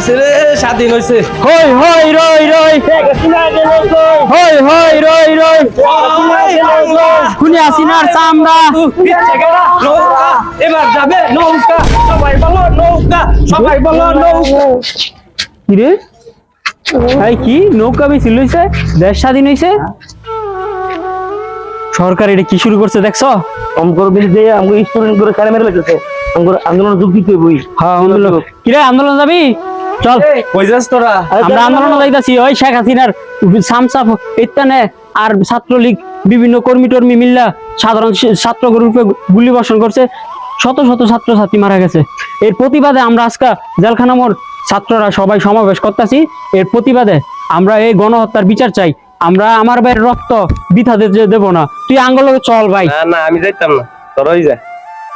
ছেলে স্বাধীন হয়েছে হই হই রই রই। হই হই রই রই। খুনি চামড়া। এবার যাবে নৌকা। সবাই বলো নৌকা সবাই বলো নৌকা। কি রে? ভাই কি? নৌকা বেশি লইছে দেশ স্বাধীন হইছে? সরকার এটা কি শুরু করছে দেখছ? অঙ্কর বিরুদ্ধে আমাকে স্টুডেন্ট করে কারে মেরে লেগেছে অঙ্কর আন্দোলন যোগ দিতে বই হ্যাঁ আন্দোলন কি রে আন্দোলন যাবি? চল। কই যাস তোরা? আমরা আন্দোলন যাইতাছি। ওই শেখ হাসিনার সামসাফ ইত্যানে আর ছাত্রলীগ বিভিন্ন কর্মী টর্মী মিল্লা সাধারণ ছাত্র গ্রুপে গুলি বর্ষণ করছে। শত শত ছাত্র ছাত্রী মারা গেছে। এর প্রতিবাদে আমরা আজকে জেলখানা মোড় ছাত্ররা সবাই সমাবেশ করতেছি। এর প্রতিবাদে আমরা এই গণহত্যার বিচার চাই। আমরা আমার ভাইয়ের রক্ত বৃথা দিতে দেবো না। তুই আঙ্গলকে চল ভাই। না না আমি যাইতাম না। তোরাই যা।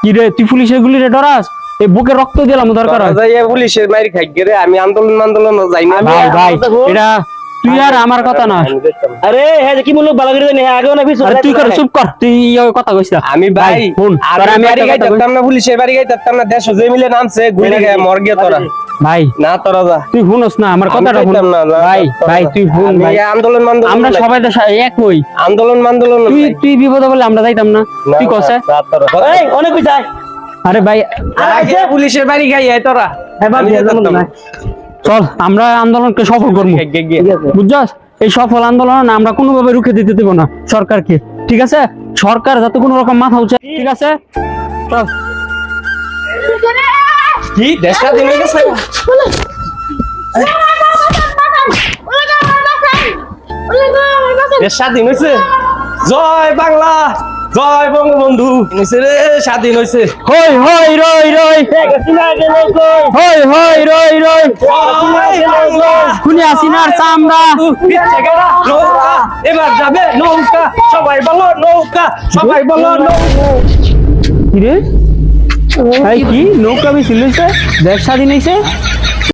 কি রে তুই পুলিশের গুলি রে ডরাস? এই বুকে রক্ত দিলাম দরকার হয় যাইয়া পুলিশের মাইর খাই গেরে আমি আন্দোলন আন্দোলন যাই না। ভাই ভাই এটা তুই আর আমার কথা না। আমি যাইতাম না। আরে হ্যাঁ কি মূল্য বালাগিরি জানি হ্যাঁ আগেও না পিছু আরে তুই কর চুপ কর তুই ইয়ে কথা কইস না। আমি ভাই শুন আর আমি বাড়ি কই- না পুলিশের বাড়ি গাইতাম না দেশ যে মিলে নামছে গুলি গায়ে মর গিয়া তোরা। ভাই না তোরা যা। তুই শুনস না আমার কথাটা শুন। ভাই ভাই তুই শুন ভাই। আন্দোলন মান্দোলন আমরা সবাই তো এক হই। আন্দোলন মান্দোলন তুই। তুই বিপদে বলে আমরা যাইতাম না। না, তুই কসে? না, তোরা। এই অনেক পিছায় আরে ভাই আগে পুলিশের বাড়ি গাই আয় তোরা এবার। চল আমরা আন্দোলনকে সফল করব বুঝছস এই সফল আন্দোলন আমরা কোনোভাবে রুখে দিতে দেবো না সরকারকে ঠিক আছে সরকার যাতে কোনো রকম মাথা উঠে ঠিক আছে চল কি দেশটা দিন হয়ে গেছে দেশ স্বাধীন হয়েছে জয় বাংলা জয় বঙ্গবন্ধু। ছেলে স্বাধীন হয়েছে হই হই রই রই। হই হই রই রই। খুনি হাসিনার চামড়া। এবার যাবে নৌকা। সবাই বলো নৌকা সবাই বলো নৌকা। কি রে? ভাই কি? নৌকা বেশি লইছে দেশ স্বাধীন হইছে?